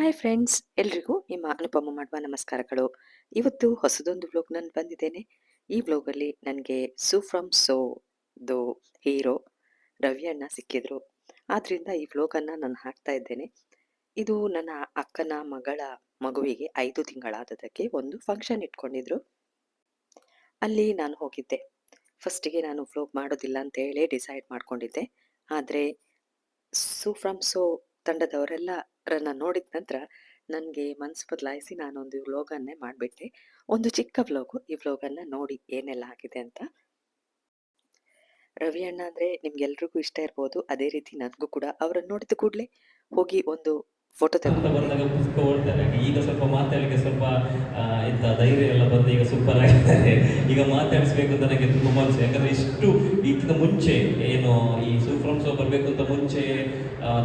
Hi friends ಎಲ್ರಿಗೂ ನಿಮ್ಮ ಅನುಪಮ ಮಾಡುವ ನಮಸ್ಕಾರಗಳು. ಇವತ್ತು ಹೊಸದೊಂದು ಬ್ಲಾಗ್ ನಾನು ಬಂದಿದ್ದೇನೆ. ಈ ವ್ಲೋಗಲ್ಲಿ ನನಗೆ ಸೂ ಫ್ರಮ್ ಸೋ ದು ಹೀರೋ ರವಿ ಅಣ್ಣ ಸಿಕ್ಕಿದ್ರು. ಆದ್ದರಿಂದ ಈ ವ್ಲೋಗನ್ನು ನಾನು ಹಾಕ್ತಾ ಇದ್ದೇನೆ. ಇದು ನನ್ನ ಅಕ್ಕನ ಮಗಳ ಮಗುವಿಗೆ ಐದು ತಿಂಗಳಾದದಕ್ಕೆ ಒಂದು ಫಂಕ್ಷನ್ ಇಟ್ಕೊಂಡಿದ್ರು. ಅಲ್ಲಿ ನಾನು ಹೋಗಿದ್ದೆ. ಫಸ್ಟಿಗೆ ನಾನು ಬ್ಲಾಗ್ ಮಾಡೋದಿಲ್ಲ ಅಂತ ಹೇಳಿ ಡಿಸೈಡ್ ಮಾಡ್ಕೊಂಡಿದ್ದೆ. ಆದರೆ ಸೂ ಫ್ರಮ್ ಸೋ ತಂಡದವರೆಲ್ಲರನ್ನ ನೋಡಿದ ನಂತರ ನನಗೆ ಮನಸ್ಸು ಬದಲಾಯಿಸಿ ನಾನೊಂದು ವ್ಲೋಗನ್ನೇ ಮಾಡಿಬಿಟ್ಟೆ. ಒಂದು ಚಿಕ್ಕ ವ್ಲೋಗು. ಈ ವ್ಲೋಗನ್ನು ನೋಡಿ ಏನೆಲ್ಲ ಆಗಿದೆ ಅಂತ. ರವಿ ಅಣ್ಣ ಅಂದರೆ ನಿಮ್ಗೆಲ್ರಿಗೂ ಇಷ್ಟ ಇರ್ಬೋದು. ಅದೇ ರೀತಿ ನನಗೂ ಕೂಡ. ಅವರನ್ನು ನೋಡಿದ ಕೂಡಲೇ ಹೋಗಿ ಒಂದು ಫೋಟೋ ತೆಗೆದು. ಬಂದಾಗ ಪುಸ್ತಕ ಓಡ್ತಾರೆ ಈಗ ಸ್ವಲ್ಪ ಮಾತಾಡಲಿಕ್ಕೆ ಸ್ವಲ್ಪ ಇಂಥ ಧೈರ್ಯ ಎಲ್ಲ ಬಂದು ಈಗ ಸೂಪರ್ ಆಗಿದ್ದಾರೆ ಈಗ ಮಾತಾಡಿಸ್ಬೇಕು ಅಂತ ನನಗೆ ತುಂಬ ಮನಸ್ಸು. ಯಾಕಂದ್ರೆ ಇಷ್ಟು ಇದಕ್ಕಿಂತ ಮುಂಚೆ ಏನು ಈ ಸೂಫ್ರಮ್ ಶೋ ಬರಬೇಕು ಅಂತ ಮುಂಚೆ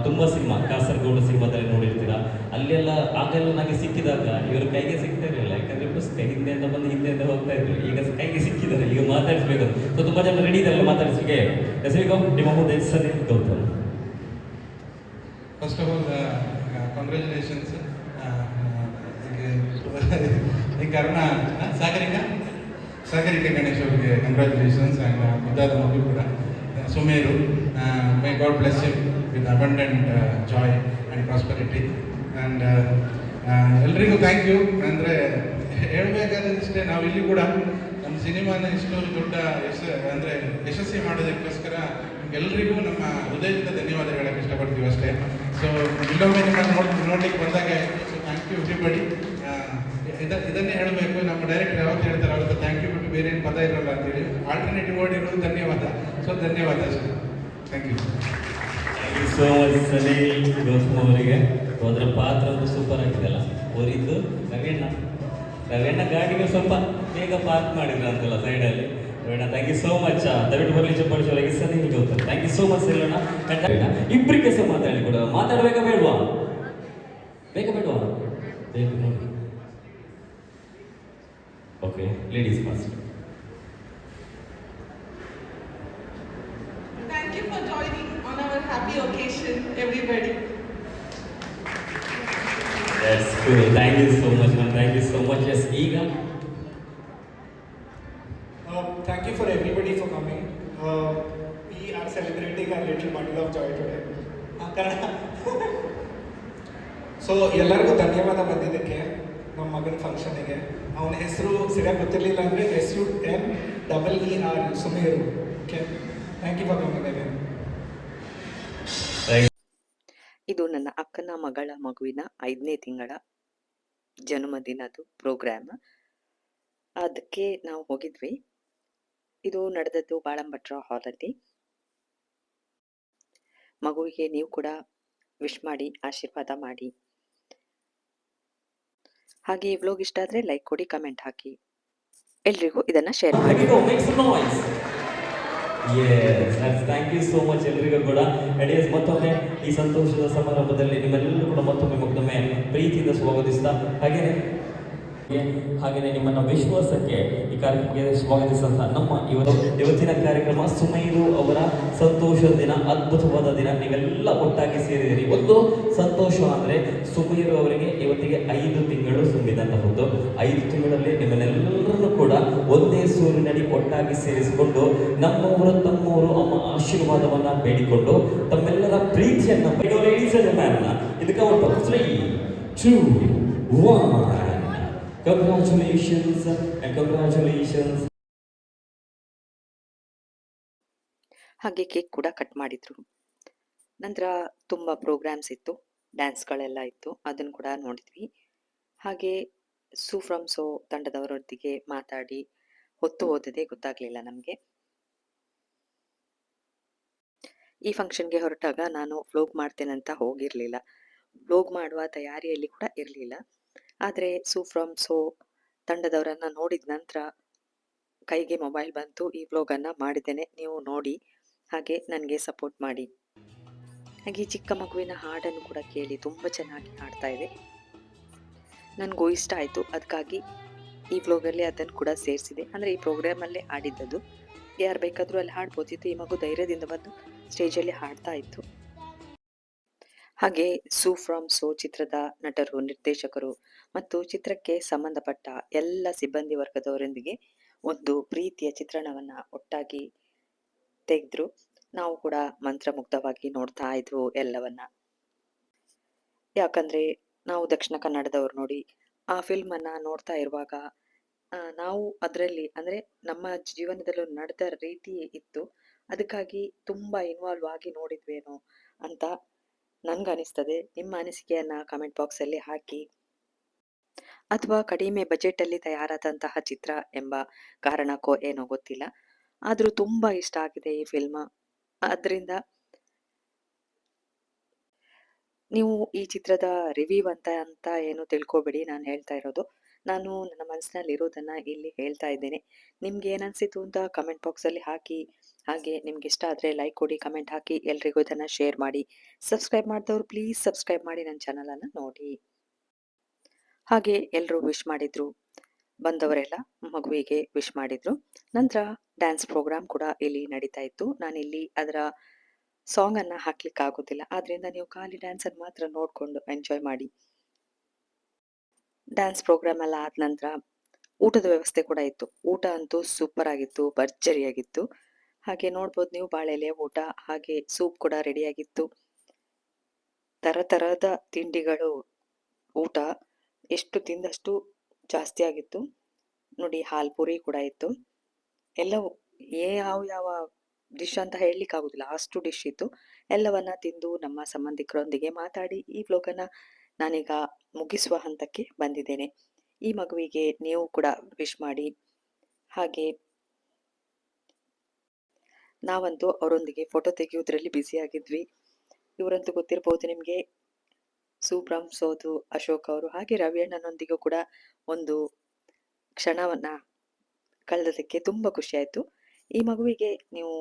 ತುಂಬ ಸಿನಿಮಾ ಕಾಸರಗೋಡು ಸಿನಿಮಾದಲ್ಲಿ ನೋಡಿರ್ತೀರಾ. ಅಲ್ಲೆಲ್ಲ ಆಗೆಲ್ಲ ನನಗೆ ಸಿಕ್ಕಿದಾಗ ಇವರು ಕೈಗೆ ಸಿಗ್ತಾ ಇರಲಿಲ್ಲ. ಯಾಕಂದ್ರೆ ಪುಸ್ತಕ ಹಿಂದೆಯಿಂದ ಬಂದು ಹಿಂದೆಯಿಂದ ಹೋಗ್ತಾ ಇದ್ರು. ಈಗ ಕೈಗೆ ಸಿಕ್ಕಿದ್ದಾರೆ. ಈಗ ಮಾತಾಡಿಸ್ಬೇಕು ಸೊ ತುಂಬ ಜನ ರೆಡಿ ಇದ್ದಾರೆ ಮಾತಾಡಿಸ್ಲಿಕ್ಕೆ? ಹೆಸರಿಗೋ? ನಿಮ್ಮ ಮುಂದೆ ಸರಿ ಗೌತಮ್. ಫಸ್ಟ್ ಆಫ್ all, ಈ ಕಾರಣ ಸಾಗರಿಕ? ಸಾಗರಿಕ ಗಣೇಶ್ ಅವರಿಗೆ ಕಂಗ್ರ್ಯಾಚುಲೇಷನ್ಸ್ ಆ್ಯಂಡ್ ಮುದ್ದಾದ ಮಗು ಕೂಡ. Uh, Sumeru my god bless you with abundant joy and prosperity and ಎಲ್ರಿಗೂ ಥ್ಯಾಂಕ್ ಯು ಅಂದರೆ ಹೇಳಬೇಕಾದಷ್ಟೇ ಇಷ್ಟೇ ನಾವು ಇಲ್ಲಿ ಕೂಡ ನಮ್ಮ ಸಿನಿಮಾನ ಇಷ್ಟೊಂದು ದೊಡ್ಡ ಯಶ ಅಂದರೆ ಯಶಸ್ವಿ ಮಾಡೋದಕ್ಕೋಸ್ಕರ ಎಲ್ರಿಗೂ ನಮ್ಮ ಹೃದಯದಿಂದ ಧನ್ಯವಾದ ಹೇಳಕ್ಕೆ ಇಷ್ಟಪಡ್ತೀವಿ ಅಷ್ಟೇ. ಸೊ ಇಲ್ಲೊಮ್ಮೆ ನಿಮ್ಮನ್ನು ನೋಡ್, ನೋಡ್ಲಿಕ್ಕೆ ಬಂದಾಗ ಸೊ ಥ್ಯಾಂಕ್ ಯು ಎವ್ರಿಬಡಿ ಇದ, ಇದನ್ನೇ ಹೇಳಬೇಕು, ನಮ್ಮ ಡೈರೆಕ್ಟರ್ ಯಾವತ್ತು ಹೇಳ್ತಾರೆ ಅವ್ರದ್ದು ಥ್ಯಾಂಕ್ ಯು ಬಿಟ್ಟು ಬೇರೆ ಏನು ಪದ ಇರೋಲ್ಲ ಅಂತೇಳಿ. ಆಲ್ಟರ್ನೇಟಿವ್ ವರ್ಡ್ ಇರೋದು ಧನ್ಯವಾದ. ಸೊ ಧನ್ಯವಾದ ಅಷ್ಟೇ. ಥ್ಯಾಂಕ್ ಯು ಸೊ ಸಲೀಲ್ ಅವರಿಗೆ. ಅದರ ಪಾತ್ರ ಅಂತೂ ಸೂಪರ್ ಆಗಿದೆಲ್ಲ ಅವರಿದ್ದು ರವೀಣ್ಣ. ರವೀಣ್ಣ ಗಾಡಿಗೆ ಸ್ವಲ್ಪ ಬೇಗ ಪಾರ್ಕ್ ಮಾಡಿದ್ರು ಅಂತಲ್ಲ ಸೈಡಲ್ಲಿ ರವಿಯಣ್ಣ ಥ್ಯಾಂಕ್ ಯು ಸೋ ಮಚ್ ದಯವಿಟ್ಟು ಬರಲಿ ಚಪ್ಪಾಡಿಸೋರಿಗೆ Salil Gautam thank you so much ಸಲೀಲಣ್ಣ ಇಬ್ಬರಿಗೆ ಸಹ ಮಾತಾಡಿ ಕೂಡ ಮಾತಾಡಬೇಕಾ ಬೇಡವಾ ಬೇಗ ಬೇಡವಾ ಬೇಕು ನೋಡಿ okay ladies first Thank you for joining on our happy occasion, everybody. That's cool. Thank you so much, man. Thank you so much. Yes, ಈಗ Uh, Thank you for everybody for coming. Uh, we are celebrating our little bundle of joy today. So ಎಲ್ಲರಿಗೂ ಧನ್ಯವಾದ ಬಂದಿದ್ದಕ್ಕೆ ನಮ್ಮ ಮಗನ ಫಂಕ್ಷನಿಗೆ ಅವನ ಹೆಸರು ಸರಿಯಾಗಿ ಗೊತ್ತಿರಲಿಲ್ಲ ಅಂದರೆ S U N double E R Sumeru. Okay thank you for coming again ಇದು ನನ್ನ ಅಕ್ಕನ ಮಗಳ ಮಗುವಿನ ಐದನೇ ತಿಂಗಳ ಜನ್ಮದಿನದ ಪ್ರೋಗ್ರಾಮ್ ಅದಕ್ಕೆ ನಾವು ಹೋಗಿದ್ವಿ. ಇದು ನಡೆದದ್ದು ಬಾಳಂಬಟ್ರ ಹಾಲಲ್ಲಿ. ಮಗುವಿಗೆ ನೀವು ಕೂಡ ವಿಶ್ ಮಾಡಿ, ಆಶೀರ್ವಾದ ಮಾಡಿ. ಹಾಗೆ ಈ ವ್ಲೋಗ್ ಇಷ್ಟ ಆದರೆ ಲೈಕ್ ಕೊಡಿ ಕಮೆಂಟ್ ಹಾಕಿ. ಎಲ್ರಿಗೂ ಇದನ್ನು ಶೇರ್ ಮಾಡಿ. ಥ್ಯಾಂಕ್ ಯು ಸೋ ಮಚ್ ಎಲ್ರಿಗೂ ಕೂಡ. ಎಡಿಯಸ್ ಮತ್ತೊಮ್ಮೆ ಈ ಸಂತೋಷದ ಸಮಾರಂಭದಲ್ಲಿ ನಿಮ್ಮೆಲ್ಲರೂ ಕೂಡ ಮತ್ತೊಮ್ಮೆ ಮತ್ತೊಮ್ಮೆ ಪ್ರೀತಿಯಿಂದ ಸ್ವಾಗತಿಸ್ತಾ, ಹಾಗೇನೆ ಹಾಗೆಯೇ ನಿಮ್ಮನ್ನ ವಿಶ್ವಾಸಕ್ಕೆ ಈ ಕಾರ್ಯಕ್ರಮಕ್ಕೆ ಸ್ವಾಗತಿಸಿದಂತಹ ನಮ್ಮ ಇವತ್ತು ಇವತ್ತಿನ ಕಾರ್ಯಕ್ರಮ ಸುಮೈರು ಅವರ ಸಂತೋಷದ ದಿನ, ಅದ್ಭುತವಾದ ದಿನ. ನೀವೆಲ್ಲ ಒಟ್ಟಾಗಿ ಸೇರಿದಿರಿ ಒಂದು ಸಂತೋಷ ಅಂದ್ರೆ ಸುಮೈರು ಅವರಿಗೆ ಇವತ್ತಿಗೆ ಐದು ತಿಂಗಳು ತುಂಬಿದಂತಹದ್ದು ಐದು ತಿಂಗಳಲ್ಲಿ ನಿಮ್ಮನ್ನೆಲ್ಲರನ್ನು ಕೂಡ ಒಂದೇ ಸೂರಿನಡಿ ಒಟ್ಟಾಗಿ ಸೇರಿಸಿಕೊಂಡು ನಮ್ಮವರು, ತಮ್ಮವರು, ಅಮ್ಮ ಆಶೀರ್ವಾದವನ್ನ ಬೇಡಿಕೊಂಡು ತಮ್ಮೆಲ್ಲರ ಪ್ರೀತಿಯನ್ನ ಇದಕ್ಕೆ ಒಟ್ಟು three two one congratulations congratulations. ಹಾಗೆ ಕೇಕ್ ಕೂಡ ಕಟ್ ಮಾಡಿದ್ರು. ನಂತರ ತುಂಬ ಪ್ರೋಗ್ರಾಮ್ಸ್ ಇತ್ತು ಡ್ಯಾನ್ಸ್ಗಳೆಲ್ಲ ಇತ್ತು, ಅದನ್ನು ಕೂಡ ನೋಡಿದ್ವಿ. ಹಾಗೆ ಸೂ ಫ್ರಮ್ ಸೋ ತಂಡದವರೊಟ್ಟಿಗೆ ಮಾತಾಡಿ ಹೊತ್ತು ಹೋದದೇ ಗೊತ್ತಾಗಲಿಲ್ಲ ನಮಗೆ. ಈ ಫಂಕ್ಷನ್ಗೆ ಹೊರಟಾಗ ನಾನು ವ್ಲೋಗ್ ಅಂತ ಹೋಗಿರಲಿಲ್ಲ. ವ್ಲೋಗ್ ಮಾಡುವ ತಯಾರಿಯಲ್ಲಿ ಕೂಡ ಇರಲಿಲ್ಲ. ಆದರೆ ಸೂ ಫ್ರಮ್ ಸೋ ತಂಡದವರನ್ನು ನೋಡಿದ ನಂತರ ಕೈಗೆ ಮೊಬೈಲ್ ಬಂತು, ಈ ವ್ಲೋಗನ್ನು ಮಾಡಿದ್ದೇನೆ, ನೀವು ನೋಡಿ, ಹಾಗೆ ನನಗೆ ಸಪೋರ್ಟ್ ಮಾಡಿ. ಹಾಗೆ ಚಿಕ್ಕ ಮಗುವಿನ ಹಾಡನ್ನು ಕೂಡ ಕೇಳಿ ತುಂಬ ಚೆನ್ನಾಗಿ ಹಾಡ್ತಾ ಇದೆ. ನನಗೂ ಇಷ್ಟ ಆಯಿತು ಅದಕ್ಕಾಗಿ ಈ ವ್ಲೋಗಲ್ಲಿ ಅದನ್ನು ಕೂಡ ಸೇರಿಸಿದೆ. ಅಂದರೆ ಈ ಪ್ರೋಗ್ರಾಮಲ್ಲೇ ಆಡಿದ್ದದು ಯಾರು ಬೇಕಾದರೂ ಅಲ್ಲಿ ಹಾಡ್ಬೋದಿತ್ತು, ಈ ಮಗು ಧೈರ್ಯದಿಂದ ಬಂದು ಸ್ಟೇಜಲ್ಲಿ ಹಾಡ್ತಾ ಇತ್ತು. ಹಾಗೆ ಸೂ ಫ್ರಮ್ ಸೋ ಚಿತ್ರದ ನಟರು, ನಿರ್ದೇಶಕರು ಮತ್ತು ಚಿತ್ರಕ್ಕೆ ಸಂಬಂಧಪಟ್ಟ ಎಲ್ಲ ಸಿಬ್ಬಂದಿ ವರ್ಗದವರೊಂದಿಗೆ ಒಂದು ಪ್ರೀತಿಯ ಚಿತ್ರಣವನ್ನ ಒಟ್ಟಾಗಿ ತೆಗೆದ್ರು. ನಾವು ಕೂಡ ಮಂತ್ರಮುಗ್ಧವಾಗಿ ನೋಡ್ತಾ ಇದ್ವು ಎಲ್ಲವನ್ನ. ಯಾಕಂದ್ರೆ ನಾವು ದಕ್ಷಿಣ ಕನ್ನಡದವ್ರು ನೋಡಿ ಆ ಫಿಲ್ಮ್ ಅನ್ನ ನೋಡ್ತಾ ಇರುವಾಗ ನಾವು ಅದರಲ್ಲಿ ಅಂದ್ರೆ ನಮ್ಮ ಜೀವನದಲ್ಲೂ ನಡೆದ ರೀತಿ ಇತ್ತು. ಅದಕ್ಕಾಗಿ ತುಂಬಾ ಇನ್ವಾಲ್ವ್ ಆಗಿ ನೋಡಿದ್ವೇನೋ ಅಂತ ನನ್ಗನಿಸ್ತದೆ ನಿಮ್ಮ ಅನಿಸಿಕೆಯನ್ನ ಕಮೆಂಟ್ ಬಾಕ್ಸ್ ಅಲ್ಲಿ ಹಾಕಿ. ಅಥವಾ ಕಡಿಮೆ ಬಜೆಟ್ ಅಲ್ಲಿ ತಯಾರಾದಂತಹ ಚಿತ್ರ ಎಂಬ ಕಾರಣಕ್ಕೋ ಏನೋ ಗೊತ್ತಿಲ್ಲ. ಆದರೂ ತುಂಬಾ ಇಷ್ಟ ಆಗಿದೆ ಈ ಫಿಲ್ಮ್ ಅದರಿಂದ ನೀವು ಈ ಚಿತ್ರದ ರಿವ್ಯೂ ಅಂತ ಅಂತ ಏನು ತಿಳ್ಕೊಬೇಡಿ. ನಾನು ಹೇಳ್ತಾ ಇರೋದು, ನಾನು ನನ್ನ ಮನಸ್ಸಿನಲ್ಲಿ ಇರೋದನ್ನ ಇಲ್ಲಿ ಹೇಳ್ತಾ ಇದ್ದೇನೆ. ನಿಮ್ಗೆ ಏನನ್ಸಿತು ಅಂತ ಕಮೆಂಟ್ ಬಾಕ್ಸ್ ಅಲ್ಲಿ ಹಾಕಿ, ಹಾಗೆ ನಿಮ್ಗೆ ಇಷ್ಟ ಆದ್ರೆ ಲೈಕ್ ಕೊಡಿ ಕಮೆಂಟ್ ಹಾಕಿ ಎಲ್ರಿಗೂ ಇದನ್ನ ಶೇರ್ ಮಾಡಿ. ಸಬ್ಸ್ಕ್ರೈಬ್ ಮಾಡಿದವರು ಪ್ಲೀಸ್ ಸಬ್ಸ್ಕ್ರೈಬ್ ಮಾಡಿ ನನ್ನ ಚಾನಲನ್ನು ನೋಡಿ. ಹಾಗೆ ಎಲ್ಲರೂ ವಿಶ್ ಮಾಡಿದ್ರು. ಬಂದವರೆಲ್ಲ ಮಗುವಿಗೆ ವಿಶ್ ಮಾಡಿದ್ರು. ನಂತರ ಡ್ಯಾನ್ಸ್ ಪ್ರೋಗ್ರಾಮ್ ಕೂಡ ಇಲ್ಲಿ ನಡೀತಾ ಇತ್ತು. ನಾನು ಇಲ್ಲಿ ಅದರ ಸಾಂಗ್ ಅನ್ನ ಹಾಕ್ಲಿಕ್ಕೆ ಆಗೋದಿಲ್ಲ. ಆದ್ರಿಂದ ನೀವು ಖಾಲಿ ಡ್ಯಾನ್ಸ್ ಅನ್ನು ಮಾತ್ರ ನೋಡ್ಕೊಂಡು ಎಂಜಾಯ್ ಮಾಡಿ. ಡ್ಯಾನ್ಸ್ ಪ್ರೋಗ್ರಾಮ್ ಎಲ್ಲ ಆದ ನಂತರ ಊಟದ ವ್ಯವಸ್ಥೆ ಕೂಡ ಇತ್ತು. ಊಟ ಅಂತೂ ಸೂಪರ್ ಆಗಿತ್ತು, ಭರ್ಜರಿಯಾಗಿತ್ತು. ಹಾಗೆ ನೋಡ್ಬೋದು ನೀವು ಬಾಳೆಲೆ ಊಟ, ಹಾಗೆ ಸೂಪ್ ಕೂಡ ರೆಡಿಯಾಗಿತ್ತು ತರ ತರಹದ ತಿಂಡಿಗಳು ಊಟ. ಎಷ್ಟು ತಿಂದಷ್ಟು ಜಾಸ್ತಿ ಆಗಿತ್ತು. ನೋಡಿ, ಹಾಲ್ ಪೂರಿ ಕೂಡ ಇತ್ತು. ಎಲ್ಲವೂ, ಯಾವ ಯಾವ ಡಿಶ್ ಅಂತ ಹೇಳಲಿಕ್ಕೆ ಆಗುದಿಲ್ಲ. ಅಷ್ಟು ಡಿಶ್ ಇತ್ತು. ಎಲ್ಲವನ್ನ ತಿಂದು ನಮ್ಮ ಸಂಬಂಧಿಕರೊಂದಿಗೆ ಮಾತಾಡಿ ಈ ವ್ಲೋಗನ್ನ ನಾನೀಗ ಮುಗಿಸುವ ಹಂತಕ್ಕೆ ಬಂದಿದ್ದೇನೆ. ಈ ಮಗುವಿಗೆ ನೀವು ಕೂಡ ವಿಶ್ ಮಾಡಿ. ಹಾಗೆ ನಾವಂತೂ ಅವರೊಂದಿಗೆ ಫೋಟೋ ತೆಗೆಯುವುದರಲ್ಲಿ ಬ್ಯುಸಿ ಆಗಿದ್ವಿ. ಇವರಂತೂ ಗೊತ್ತಿರಬಹುದು ನಿಮಗೆ. ಸುಬ್ರಹ್ಮ್, ಸೋದು, ಅಶೋಕ್ ಅವರು ಹಾಗೆ ರವಿಯಣ್ಣನೊಂದಿಗೂ ಕೂಡ ಒಂದು ಕ್ಷಣವನ್ನ ಕಳೆದದಕ್ಕೆ ತುಂಬ ಖುಷಿಯಾಯಿತು. ಈ ಮಗುವಿಗೆ ನೀವು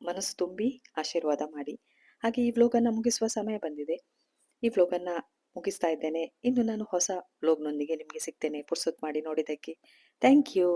ಮನಸ್ಸು ತುಂಬಿ ಆಶೀರ್ವಾದ ಮಾಡಿ. ಹಾಗೆ ಈ ವ್ಲೋಗನ್ನು ಮುಗಿಸುವ ಸಮಯ ಬಂದಿದೆ. ಈ ವ್ಲೋಗನ್ನು ಮುಗಿಸ್ತಾ ಇದ್ದೇನೆ. ಇನ್ನು ನಾನು ಹೊಸ ವ್ಲೋಗ್ನೊಂದಿಗೆ ನಿಮಗೆ ಸಿಗ್ತೇನೆ ಪುರ್ಸೊತ್ ಮಾಡಿ ನೋಡಿದ್ದಕ್ಕೆ. Thank you